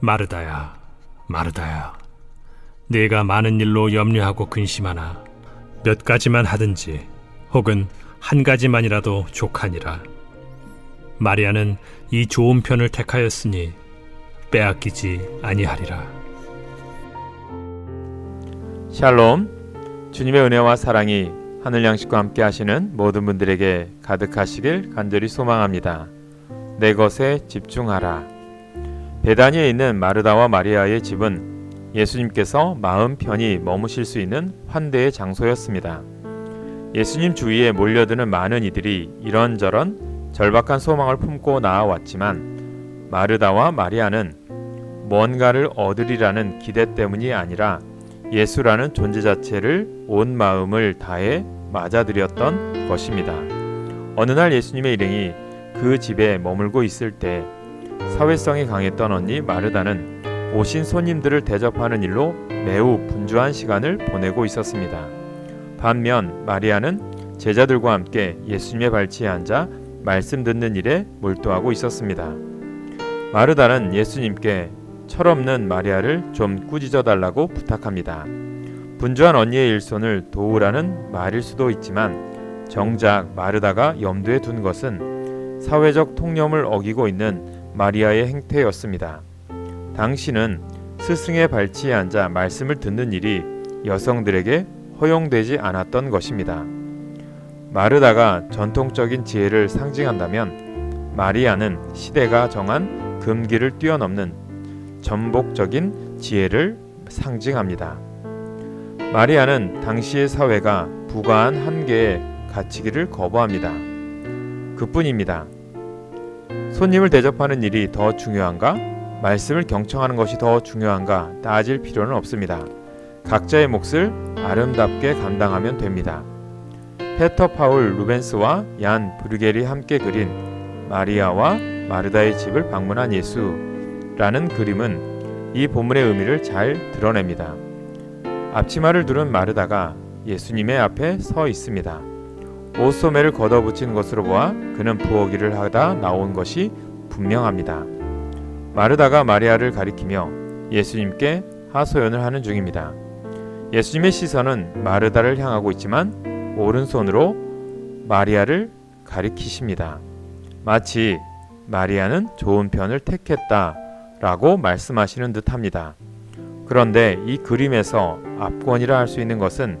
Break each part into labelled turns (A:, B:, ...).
A: 마르다야, 마르다야. 네가 많은 일로 염려하고 근심하나 몇 가지만 하든지 혹은 한 가지만이라도 족하니라. 마리아는 이 좋은 편을 택하였으니 빼앗기지 아니하리라.
B: 샬롬 주님의 은혜와 사랑이 하늘 양식과 함께 하시는 모든 분들에게 가득하시길 간절히 소망합니다. 내 것에 집중하라. 베다니에 있는 마르다와 마리아의 집은 예수님께서 마음 편히 머무실 수 있는 환대의 장소였습니다. 예수님 주위에 몰려드는 많은 이들이 이런저런 절박한 소망을 품고 나아왔지만 마르다와 마리아는 뭔가를 얻으리라는 기대 때문이 아니라 예수라는 존재 자체를 온 마음을 다해 맞아들였던 것입니다. 어느 날 예수님의 일행이 그 집에 머물고 있을 때 사회성이 강했던 언니 마르다는 오신 손님들을 대접하는 일로 매우 분주한 시간을 보내고 있었습니다. 반면 마리아는 제자들과 함께 예수님의 발치에 앉아 말씀 듣는 일에 몰두하고 있었습니다. 마르다는 예수님께 철없는 마리아를 좀 꾸짖어 달라고 부탁합니다. 분주한 언니의 일손을 도우라는 말일 수도 있지만 정작 마르다가 염두에 둔 것은 사회적 통념을 어기고 있는 마리아의 행태였습니다. 당신은 스승의 발치에 앉아 말씀을 듣는 일이 여성들에게 허용되지 않았던 것입니다. 마르다가 전통적인 지혜를 상징한다면 마리아는 시대가 정한 금기를 뛰어넘는 전복적인 지혜를 상징합니다. 마리아는 당시의 사회가 부가한 한계에 갇히기를 거부합니다. 그뿐입니다. 손님을 대접하는 일이 더 중요한가? 말씀을 경청하는 것이 더 중요한가? 따질 필요는 없습니다. 각자의 몫을 아름답게 감당하면 됩니다. 페터 파울 루벤스와 얀 브르겔이 함께 그린 마리아와 마르다의 집을 방문한 예수라는 그림은 이 본문의 의미를 잘 드러냅니다. 앞치마를 두른 마르다가 예수님의 앞에 서 있습니다. 옷소매를 걷어붙인 것으로 보아 그는 부엌일을 하다 나온 것이 분명합니다. 마르다가 마리아를 가리키며 예수님께 하소연을 하는 중입니다. 예수님의 시선은 마르다를 향하고 있지만 오른손으로 마리아를 가리키십니다. 마치 마리아는 좋은 편을 택했다 라고 말씀하시는 듯 합니다. 그런데 이 그림에서 압권이라 할 수 있는 것은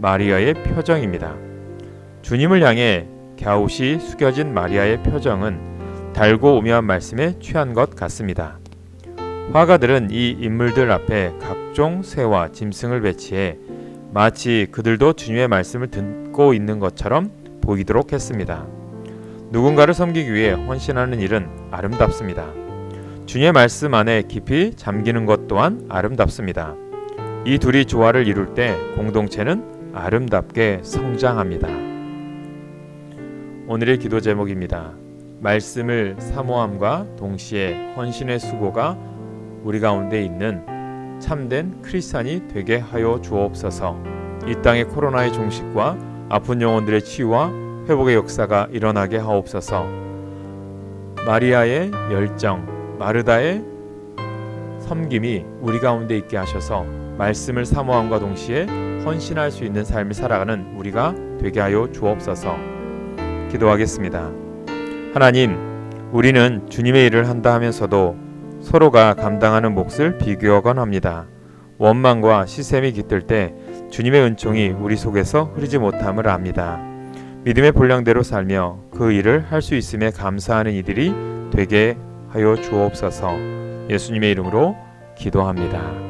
B: 마리아의 표정입니다. 주님을 향해 갸웃이 숙여진 마리아의 표정은 달고 오묘한 말씀에 취한 것 같습니다. 화가들은 이 인물들 앞에 각종 새와 짐승을 배치해 마치 그들도 주님의 말씀을 듣고 있는 것처럼 보이도록 했습니다. 누군가를 섬기기 위해 헌신하는 일은 아름답습니다. 주님의 말씀 안에 깊이 잠기는 것 또한 아름답습니다. 이 둘이 조화를 이룰 때 공동체는 아름답게 성장합니다. 오늘의 기도 제목입니다. 말씀을 사모함과 동시에 헌신의 수고가 우리 가운데 있는 참된 크리스찬이 되게 하여 주옵소서. 이 땅의 코로나의 종식과 아픈 영혼들의 치유와 회복의 역사가 일어나게 하옵소서. 마리아의 열정, 마르다의 섬김이 우리 가운데 있게 하셔서 말씀을 사모함과 동시에 헌신할 수 있는 삶을 살아가는 우리가 되게 하여 주옵소서. 기도하겠습니다. 하나님, 우리는 주님의 일을 한다 하면서도 서로가 감당하는 몫을 비교하곤 합니다. 원망과 시샘이 깃들 때 주님의 은총이 우리 속에서 흐르지 못함을 압니다. 믿음의 본량대로 살며 그 일을 할 수 있음에 감사하는 이들이 되게 하여 주옵소서. 예수님의 이름으로 기도합니다.